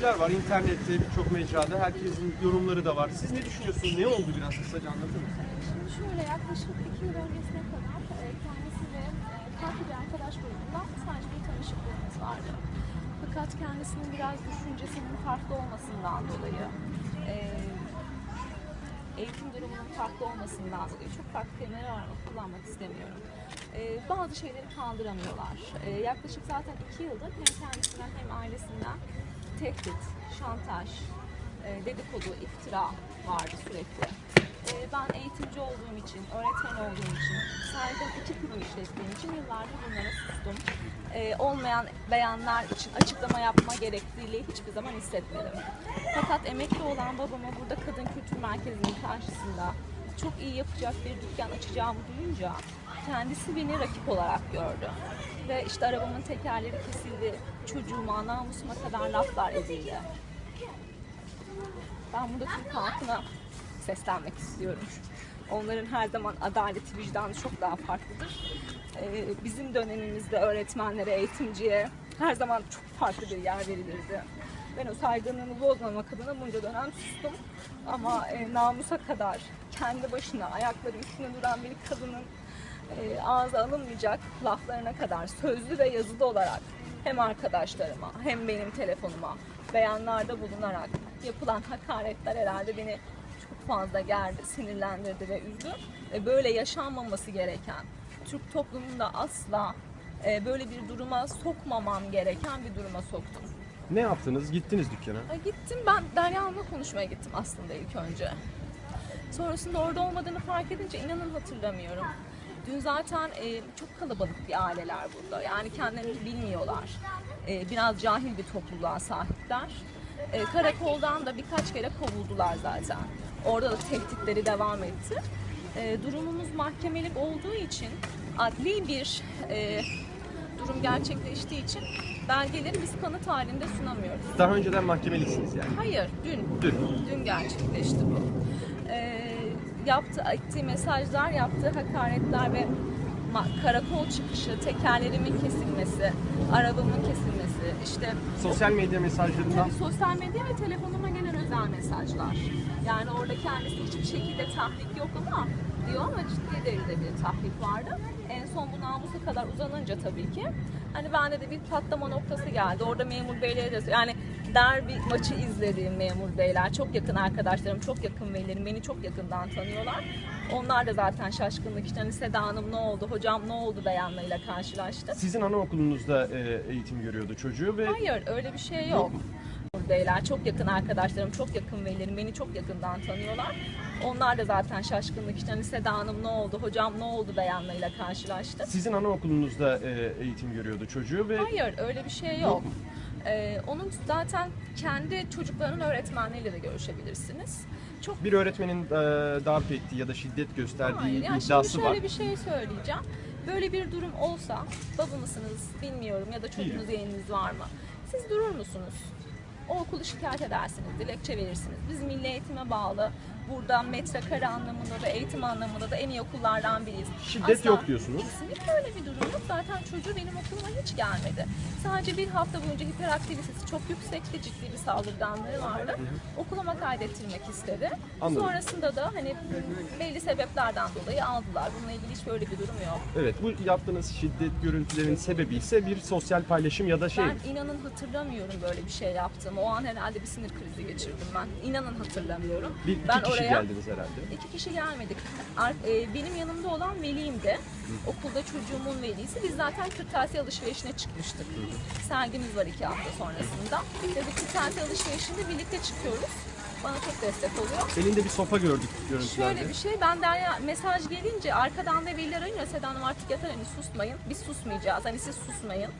görüntüler var internette birçok mecrada. Herkesin yorumları da var. Siz ne düşünüyorsunuz? Ne oldu biraz kısaca anlatır mısınız? Şimdi şöyle yaklaşık iki yıl öncesine kadar e, kendisi ve e, farklı bir arkadaş grubundan sadece bir tanışıklığımız vardı. Fakat kendisinin biraz düşüncesinin farklı olmasından dolayı, e, eğitim durumunun farklı olmasından dolayı çok farklı kelimeler kullanmak istemiyorum. E, bazı şeyleri kaldıramıyorlar. E, yaklaşık zaten iki yıldır hem kendisinden hem ailesinden tehdit, şantaj, e, dedikodu, iftira vardı sürekli. E, ben eğitimci olduğum için, öğretmen olduğum için, sadece iki kurum işlettiğim için yıllardır bunlara sustum. E, olmayan beyanlar için açıklama yapma gerekliliği hiçbir zaman hissetmedim. Fakat emekli olan babama burada Kadın Kültür Merkezi'nin karşısında çok iyi yapacak bir dükkan açacağımı duyunca kendisi beni rakip olarak gördü. Ve işte arabamın tekerleri kesildi, çocuğuma, namusuma kadar laflar edildi. Ben burada Türk halkına seslenmek istiyorum. Onların her zaman adaleti, vicdanı çok daha farklıdır. Ee, bizim dönemimizde öğretmenlere, eğitimciye her zaman çok farklı bir yer verilirdi. Ben o saygınlığımı bozmamak adına bunca dönem sustum. Ama e, namusa kadar kendi başına ayakları üstüne duran bir kadının e, ağza alınmayacak laflarına kadar sözlü ve yazılı olarak hem arkadaşlarıma hem benim telefonuma beyanlarda bulunarak yapılan hakaretler herhalde beni çok fazla gerdi, sinirlendirdi ve üzdü. Ve böyle yaşanmaması gereken, Türk toplumunda asla e, böyle bir duruma sokmamam gereken bir duruma soktum. Ne yaptınız? Gittiniz dükkana. Ay Gittim ben Derya Hanım'la konuşmaya gittim aslında ilk önce. Sonrasında orada olmadığını fark edince inanın hatırlamıyorum. Dün zaten e, çok kalabalık bir aileler burada. Yani kendilerini bilmiyorlar. E, biraz cahil bir topluluğa sahipler. E, karakoldan da birkaç kere kovuldular zaten. Orada da tehditleri devam etti. E, durumumuz mahkemelik olduğu için adli bir e, durum gerçekleştiği için belgeleri biz kanıt halinde sunamıyoruz. Daha önceden mahkemelisiniz yani. Hayır, dün. Dün. Dün gerçekleşti bu. Ee, yaptığı, ettiği mesajlar, yaptığı hakaretler ve karakol çıkışı, tekerlerimin kesilmesi, arabamın kesilmesi, işte Sosyal medya mesajlarından sosyal medya ve telefonuma gelen özel mesajlar. Yani orada kendisi hiçbir şekilde tahrik yok ama diyor ama ciddi derecede bir tahrik vardı. En son bu namusa kadar uzanınca tabii ki hani bende de bir patlama noktası geldi. Orada memur beylere de yani derbi maçı izlediğim memur beyler, çok yakın arkadaşlarım, çok yakın velilerim beni çok yakından tanıyorlar. Onlar da zaten şaşkınlık işte hani Seda Hanım ne oldu, hocam ne oldu beyanlarıyla karşılaştı. sizin anaokulunuzda e, eğitim görüyordu çocuğu ve Hayır öyle bir şey yok. Beyler çok yakın arkadaşlarım, çok yakın velilerim beni çok yakından tanıyorlar. Onlar da zaten şaşkınlık işte hani Seda Hanım ne oldu, hocam ne oldu beyanlarıyla karşılaştı. sizin anaokulunuzda e, eğitim görüyordu çocuğu ve Hayır öyle bir şey yok. Ee, onun zaten kendi çocuklarının öğretmenleriyle de görüşebilirsiniz. Çok bir öğretmenin e, darp ettiği ya da şiddet gösterdiği Hayır, yani şimdi iddiası şöyle var. bir şey söyleyeceğim. Böyle bir durum olsa, baba mısınız bilmiyorum ya da çocuğunuz yeğeniniz var mı? Siz durur musunuz? O okulu şikayet edersiniz, dilekçe verirsiniz. Biz milli eğitime bağlı, burada metrekare anlamında da eğitim anlamında da en iyi okullardan biriyiz. Şiddet yok diyorsunuz. Kesinlikle öyle bir durum yok. Zaten çocuğu benim okuluma hiç gelmedi. Sadece bir hafta boyunca hiperaktivitesi çok yüksekti, ciddi bir saldırganlığı vardı. Okuluma kaydettirmek istedi. Anladım. Sonrasında da hani belli sebeplerden dolayı aldılar. Bununla ilgili hiç böyle bir durum yok. Evet bu yaptığınız şiddet görüntülerin sebebi ise bir sosyal paylaşım ya da şey Ben inanın hatırlamıyorum böyle bir şey yaptığımı. O an herhalde bir sinir krizi geçirdim ben. İnanın hatırlamıyorum. bir ben kişi geldiniz herhalde. İki kişi gelmedik. Ar- e, Benim yanımda olan velim de okulda çocuğumun velisi. Biz zaten kırtasiye alışverişine çıkmıştık. Sergimiz var iki hafta sonrasında. Dedik kırtasiye alışverişinde birlikte çıkıyoruz. Bana çok destek oluyor. Elinde bir sopa gördük görüntülerde. Şöyle bir şey, ben Derya mesaj gelince arkadan da veliler arıyor. Seda Hanım artık yeter hani susmayın. Biz susmayacağız. Hani siz susmayın.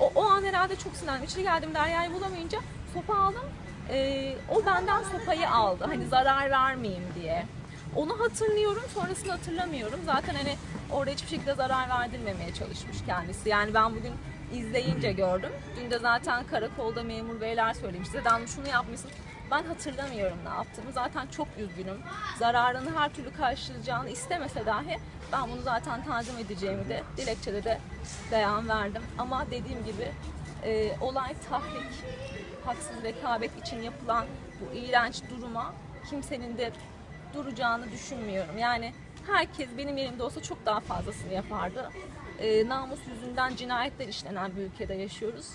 O, o an herhalde çok sinirlendim. İçeri geldim Derya'yı bulamayınca sopa aldım. Ee, o benden sopayı aldı. Hani zarar vermeyeyim diye. Onu hatırlıyorum, sonrasını hatırlamıyorum. Zaten hani orada hiçbir şekilde zarar verdirmemeye çalışmış kendisi. Yani ben bugün izleyince gördüm. Dün de zaten karakolda memur beyler söylemiş. Hanım şunu yapmışsın. Ben hatırlamıyorum ne yaptığımı. Zaten çok üzgünüm. Zararını her türlü karşılayacağını istemese dahi ben bunu zaten tanzim edeceğimi de dilekçede de beyan verdim. Ama dediğim gibi e, olay tahrik. haksız rekabet için yapılan bu iğrenç duruma kimsenin de duracağını düşünmüyorum. Yani herkes benim yerimde olsa çok daha fazlasını yapardı. Ee, namus yüzünden cinayetler işlenen bir ülkede yaşıyoruz.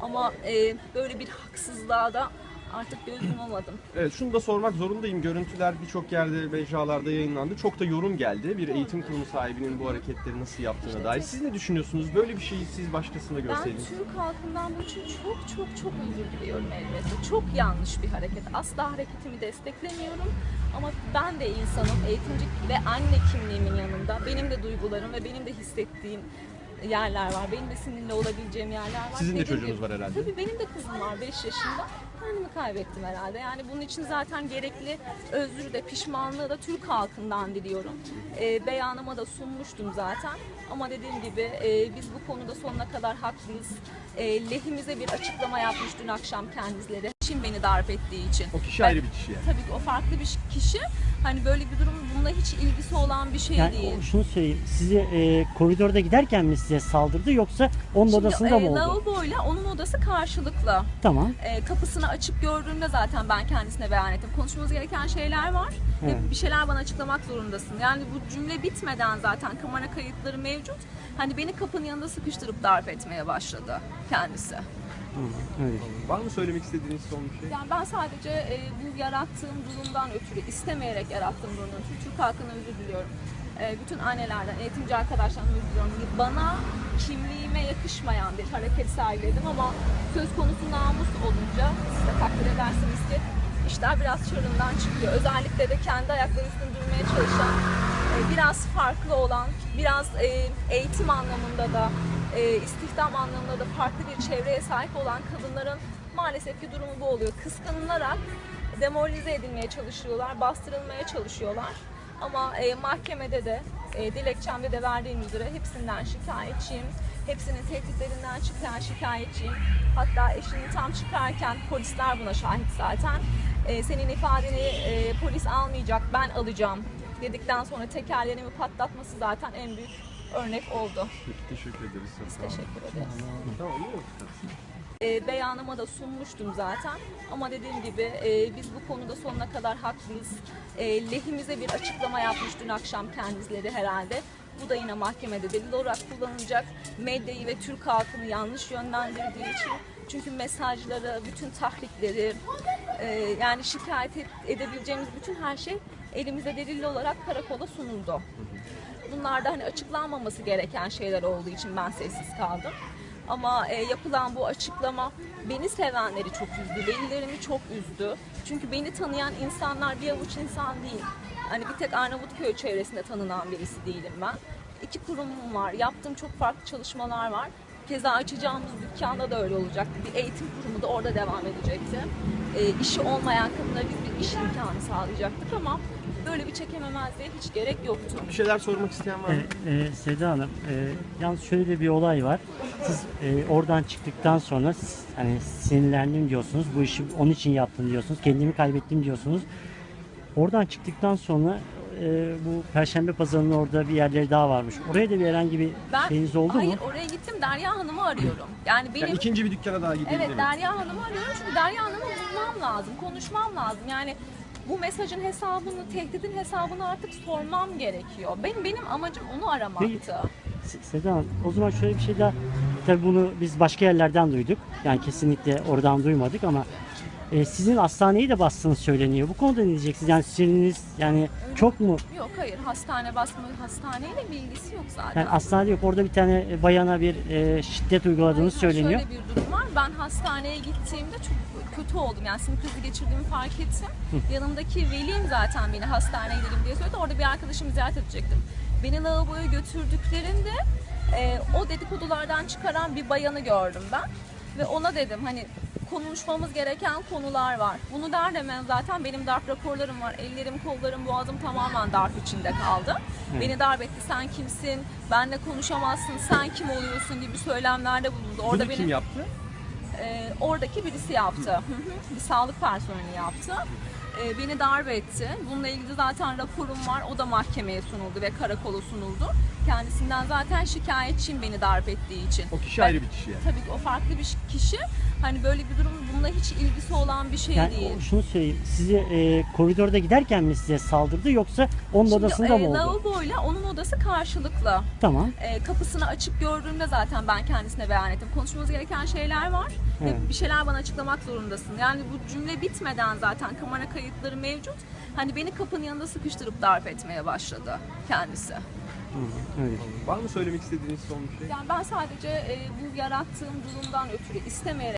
Ama e, böyle bir haksızlığa da artık göz yumamadım. Evet şunu da sormak zorundayım. Görüntüler birçok yerde mecralarda yayınlandı. Çok da yorum geldi. Bir eğitim kurumu sahibinin bu hareketleri nasıl yaptığına dair. Siz ne düşünüyorsunuz? Böyle bir şeyi siz başkasına Ben görseydiniz. Türk halkından bunun için çok çok çok özür diliyorum elbette. Çok yanlış bir hareket. Asla hareketimi desteklemiyorum. Ama ben de insanım. Eğitimci ve anne kimliğimin yanında. Benim de duygularım ve benim de hissettiğim yerler var. Benim de sinirli olabileceğim yerler var. Sizin de Dediğim çocuğunuz gibi- var herhalde. Tabii benim de kızım var 5 yaşında. Kendimi kaybettim herhalde. Yani bunun için zaten gerekli özrü de pişmanlığı da Türk halkından diliyorum. Ee, beyanıma da sunmuştum zaten. Ama dediğim gibi e, biz bu konuda sonuna kadar haklıyız. E, lehimize bir açıklama yapmış dün akşam kendileri. Beni darp ettiği için. O kişi Ben- ayrı bir kişi yani. Tabii ki o farklı bir kişi. Hani böyle bir durum bununla hiç ilgisi olan bir şey Yani değil. o- şunu söyleyeyim. Sizi e, koridorda giderken mi size saldırdı yoksa onun odasında Şimdi, mı e, oldu? lavaboyla onun odası karşılıklı. Tamam. E, kapısını açık gördüğümde zaten ben kendisine beyan ettim. Konuşmamız gereken şeyler var. Evet. Ve bir şeyler bana açıklamak zorundasın. Yani bu cümle bitmeden zaten kamera kayıtları mevcut. Hani beni kapının yanında sıkıştırıp darp etmeye başladı kendisi. Öyle. Var mı söylemek istediğiniz son bir şey? Yani ben sadece e, bu yarattığım durumdan ötürü, istemeyerek yarattığım durumdan ötürü Türk halkına özür diliyorum. E, bütün annelerden, eğitimci arkadaşlardan özür diliyorum. Bana kimliğime yakışmayan bir hareket sergiledim ama söz konusu namus olunca siz de takdir edersiniz ki işler biraz çığırından çıkıyor. Özellikle de kendi ayakları üstünde durmaya çalışan, biraz farklı olan, biraz e, eğitim anlamında da, e, istihdam anlamında da farklı bir çevreye sahip olan kadınların maalesef ki durumu bu oluyor. Kıskanılarak demoralize edilmeye çalışıyorlar, bastırılmaya çalışıyorlar. Ama e, mahkemede de, dilekçemde de verdiğim üzere hepsinden şikayetçiyim. Hepsinin tehditlerinden çıkan şikayetçiyim. Hatta eşinin tam çıkarken polisler buna şahit zaten. Senin ifadeni polis almayacak, ben alacağım dedikten sonra tekerlerimi patlatması zaten en büyük örnek oldu. Peki, teşekkür ederiz. Biz teşekkür ederiz. Tamam? E, beyanıma da sunmuştum zaten. Ama dediğim gibi e, biz bu konuda sonuna kadar haklıyız. E, lehimize bir açıklama yapmış dün akşam kendileri herhalde. Bu da yine mahkemede delil olarak kullanılacak. Medyayı ve Türk halkını yanlış yönlendirdiği için. Çünkü mesajları, bütün tahrikleri, e, yani şikayet et- edebileceğimiz bütün her şey elimize delil olarak karakola sunuldu. Bunlar da hani açıklanmaması gereken şeyler olduğu için ben sessiz kaldım. Ama e, yapılan bu açıklama beni sevenleri çok üzdü, velilerimi çok üzdü. Çünkü beni tanıyan insanlar bir avuç insan değil. Hani bir tek Arnavutköy çevresinde tanınan birisi değilim ben. İki kurumum var, yaptığım çok farklı çalışmalar var. Keza açacağımız dükkanda da öyle olacaktı. Bir eğitim kurumu da orada devam edecekti. E, işi olmayan kadınlara bir iş imkanı sağlayacaktık ama böyle bir çekememezliğe hiç gerek yoktu. Bir şeyler sormak isteyen var mı? E, e, Seda Hanım, e, yalnız şöyle bir olay var. Siz e, oradan çıktıktan sonra siz, hani sinirlendim diyorsunuz, bu işi onun için yaptım diyorsunuz, kendimi kaybettim diyorsunuz. Oradan çıktıktan sonra e, bu Perşembe Pazarı'nın orada bir yerleri daha varmış. Oraya da bir herhangi bir Ben şeyiniz oldu hayır mu? oraya gittim Derya Hanım'ı arıyorum. Yani benim Yani ikinci bir dükkana daha gideyim evet demek. Derya Hanım'ı arıyorum çünkü Derya Hanım'ı bulmam lazım, konuşmam lazım. Yani bu mesajın hesabını, tehditin hesabını artık sormam gerekiyor. Benim benim amacım onu aramaktı. Se- Seda Hanım, o zaman şöyle bir şey daha, tabii bunu biz başka yerlerden duyduk. Yani kesinlikle oradan duymadık ama e, sizin hastaneyi de bastığınız söyleniyor. Bu konuda ne diyeceksiniz? Yani siniriniz yani çok mu? Yok hayır hastane basma hastaneyle bir ilgisi yok zaten. Yani hastane yok. Orada bir tane e, bayana bir e, şiddet uyguladığınız Hayır, söyleniyor. Şöyle bir durum var. Ben hastaneye gittiğimde çok kötü oldum. Yani sinir krizi geçirdiğimi fark ettim. Yanımdaki velim zaten beni hastaneye gidelim diye söyledi. Orada bir arkadaşımı ziyaret edecektim. Beni lavaboya götürdüklerinde e, o dedikodulardan çıkaran bir bayanı gördüm ben. Ve ona dedim hani konuşmamız gereken konular var. Bunu der demem zaten benim darp raporlarım var. Ellerim, kollarım, boğazım tamamen darp içinde kaldı. Beni darp etti. Sen kimsin? Benle konuşamazsın. Sen kim oluyorsun gibi söylemlerde bulundu. Orada Bunu kim beni yaptı? e, oradaki birisi yaptı. Hı hı, bir sağlık personeli yaptı. E, beni darp etti. Bununla ilgili zaten raporum var. O da mahkemeye sunuldu ve karakola sunuldu. Kendisinden zaten şikayetçiyim beni darp ettiği için. O kişi Ben- ayrı bir kişi yani. Tabii ki o farklı bir kişi Hani böyle bir durum bununla hiç ilgisi olan bir şey Yani değil. o- şunu söyleyeyim. Sizi e, koridorda giderken mi size saldırdı yoksa onun Şimdi, odasında e, mı oldu? lavaboyla onun odası karşılıklı. Tamam. E, kapısını açıp gördüğümde zaten ben kendisine beyan ettim. Konuşmamız gereken şeyler var Evet. ve bir şeyler bana açıklamak zorundasın. Yani bu cümle bitmeden zaten kamera kayıtları mevcut. Hani beni kapının yanında sıkıştırıp darp etmeye başladı kendisi. Hı, öyle. Var mı söylemek istediğiniz son bir şey? Yani ben sadece e, bu yarattığım durumdan ötürü istemeyerek